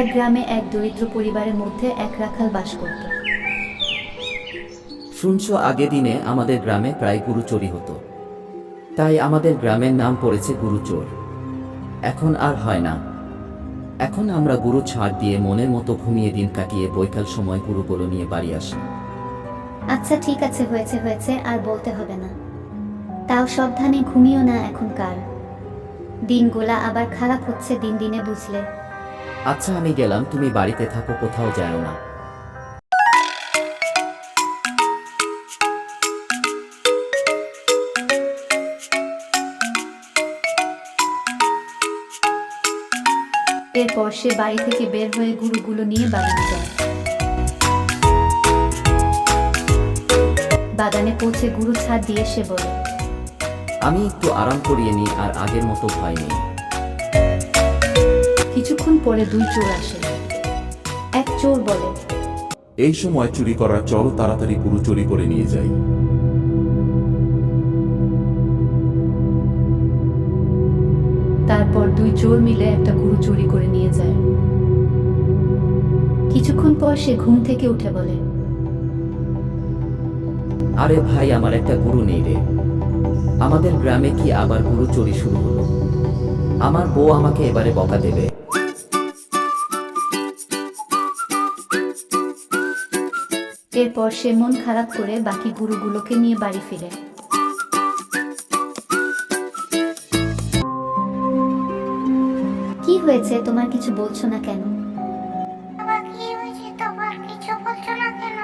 এক গ্রামে এক দরিদ্র পরিবারের মধ্যে এক রাখাল বাস করত। শুনছো আগে দিনে আমাদের গ্রামে প্রায় গুরু চুরি হতো। তাই আমাদের গ্রামের নাম পড়েছে গুরুচোর এখন আর হয় না। এখন আমরা গুরু ছাড় দিয়ে মনের মতো ঘুমিয়ে দিন কাটিয়ে বৈকাল সময় গুরুগুলো নিয়ে বাড়ি আসি। আচ্ছা ঠিক আছে হয়েছে হয়েছে আর বলতে হবে না। তাও সাবধানে ঘুমিও না এখনকার। দিনগুলা আবার খারাপ হচ্ছে দিন দিনে বুঝলে। আচ্ছা আমি গেলাম তুমি বাড়িতে থাকো কোথাও যাও না। এরপর সে বাড়ি থেকে বের হয়ে গুরুগুলো নিয়ে বাগানে যায়। বাগানে পৌঁছে গুরু ছাড় দিয়ে সে বলে আমি একটু আরাম করিয়ে নিই আর আগের মতো ভয় নেই। কিছুক্ষণ পরে দুই চোর আসে। এক চোর বলে এই সময় চুরি করার চলো তাড়াতাড়ি গুরু চুরি করে নিয়ে যাই। তারপর দুই চোর মিলে একটা গুরু চুরি করে নিয়ে যায়। কিছুক্ষণ পর সে ঘুম থেকে উঠে বলে আরে ভাই আমার একটা গুরু নেই রে। আমাদের গ্রামে কি আবার গুরু চুরি শুরু হলো? আমার বউ আমাকে এবারে বকা দেবে। এরপর সে মন খারাপ করে বাকি গুরুগুলোকে নিয়ে বাড়ি ফিরে। কি হয়েছে? তোমার কিছু বলছো না কেন? কি হয়েছে তোমার কিছু বলছো না কেন?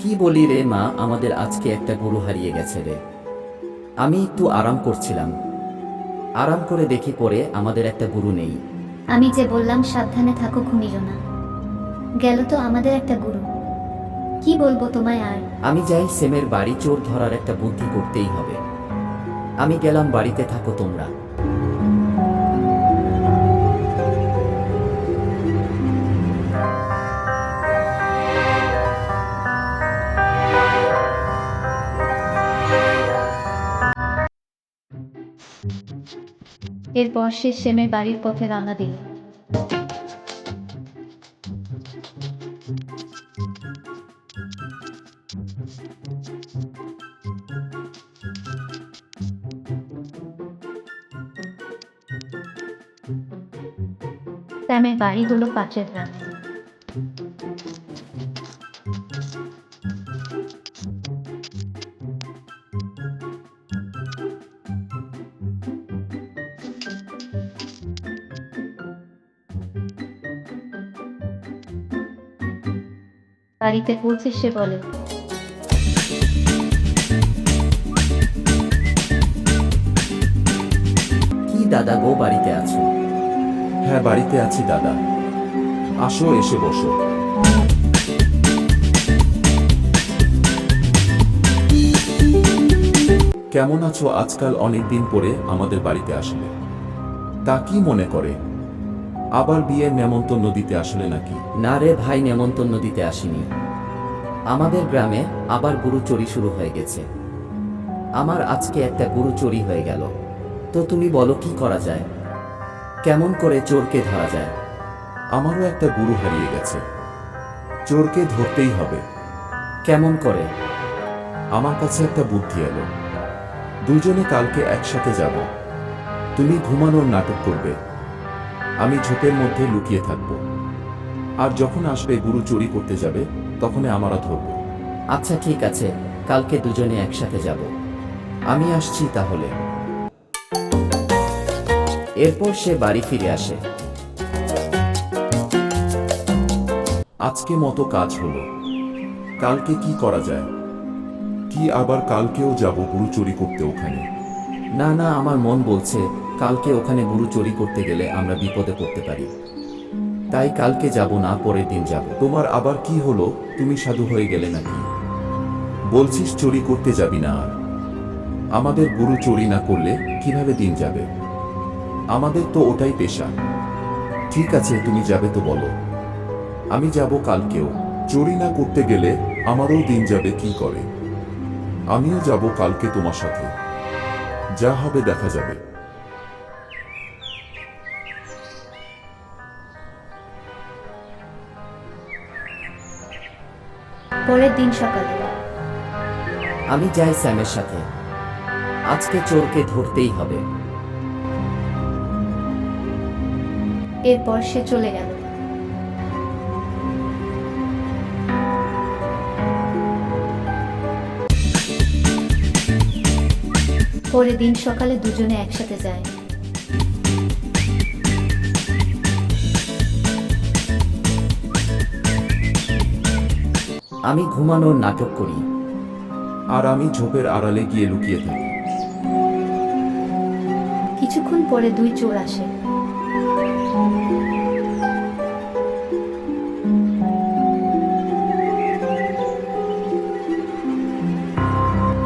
কি বলি রে মা আমাদের আজকে একটা গরু হারিয়ে গেছে রে। আমি একটু আরাম করছিলাম। আরাম করে দেখি পরে আমাদের একটা গুরু নেই। আমি যে বললাম সাবধানে থাকো ঘুমিও না। গেল তো আমাদের একটা গুরু। কি বলব তোমায় আর? আমি যাই সেমের বাড়ি চোর ধরার একটা বুদ্ধি করতেই হবে। আমি গেলাম বাড়িতে থাকো তোমরা। এরপর সে সেমের বাড়ির পথে রান্না দিল। স্যামের বাড়ি হলো পাশের গ্রামে। বাড়িতে পৌঁছে সে বলে। কি দাদা গো বাড়িতে আছো? হ্যাঁ বাড়িতে আছি দাদা। আসো এসে বসো। কেমন আছো? আজকাল অনেক দিন পরে আমাদের বাড়িতে আসলে। তা কি মনে করে? আবার বিয়ের নেমন্তন্ন দিতে আসলে নাকি? না রে ভাই নেমন্তন্ন দিতে আসিনি। আমাদের গ্রামে আবার গুরু চুরি শুরু হয়ে গেছে। আমার আজকে একটা গুরু চুরি হয়ে গেল। তো তুমি বলো কি করা যায়? কেমন করে চোরকে ধরা যায়? আমারও একটা গুরু হারিয়ে গেছে। চোরকে ধরতেই হবে। কেমন করে? আমার কাছে একটা বুদ্ধি এলো। দুজনে কালকে একসাথে যাব। তুমি ঘুমানোর নাটক করবে। আমি ঝোপের মধ্যে লুকিয়ে থাকব। আর যখন আসবে গুরু চুরি করতে যাবে তখন আমরা ধরব। আচ্ছা ঠিক আছে কালকে দুজনে একসাথে যাব। আমি আসছি তাহলে। এরপর সে বাড়ি ফিরে আসে। আজকে মতো কাজ হলো। কালকে কি করা যায়? কি আবার কালকেও যাব গুরু চুরি করতে ওখানে? না না আমার মন বলছে কালকে ওখানে গুরু চুরি করতে গেলে আমরা বিপদে পড়তে পারি। তাই কালকে যাব না, পরের দিন যাব। তোমার আবার কি হলো? তুমি সাধু হয়ে গেলে নাকি? বলছিস চুরি করতে যাবি না আর। আমাদের গুরু চুরি না করলে কীভাবে দিন যাবে? আমাদের তো ওটাই পেশা। ঠিক আছে, তুমি যাবে তো বলো। আমি যাব কালকেও। চুরি না করতে গেলে আমারও দিন যাবে কি করে? আমিও যাব কালকে তোমার সাথে। যা হবে দেখা যাবে। পরের দিন সকালে। আমি যাই স্যামের সাথে। আজকে চোরকে ধরতেই হবে। এরপর সে চলে গেল। পরের দিন সকালে দুজনে একসাথে যায়। আমি ঘুমানোর নাটক করি। আর আমি ঝোপের আড়ালে গিয়ে লুকিয়ে থাকি। কিছুক্ষণ পরে দুই চোর আসে।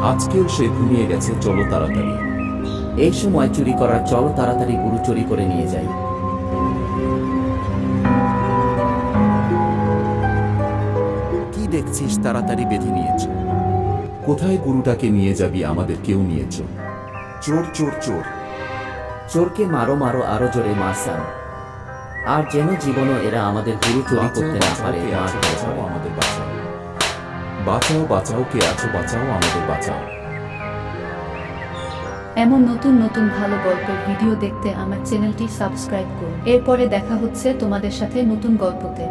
আজকেও সে ঘুমিয়ে গেছে চলো তাড়াতাড়ি। এই সময় চুরি করার চলো তাড়াতাড়ি গুরু চুরি করে নিয়ে যাই। দেখছিস তাড়াতাড়ি বেঁধে নিয়েছ। কোথায় গুরুটাকে নিয়ে যাবি আমাদের কেউ নিয়েছ চোর চোর চোর। চোরকে মারো মারো আরও জোরে মারসান আর যেন জীবনও এরা আমাদের গুরু চুরি করতে না পারে বাঁচাও আমাদের বাঁচাও। বাঁচাও বাঁচাও কে আছো বাঁচাও আমাদের বাঁচাও। এমন নতুন নতুন ভালো গল্পের ভিডিও দেখতে আমার চ্যানেলটি সাবস্ক্রাইব করুন। এরপরে দেখা হচ্ছে তোমাদের সাথে নতুন গল্পতে।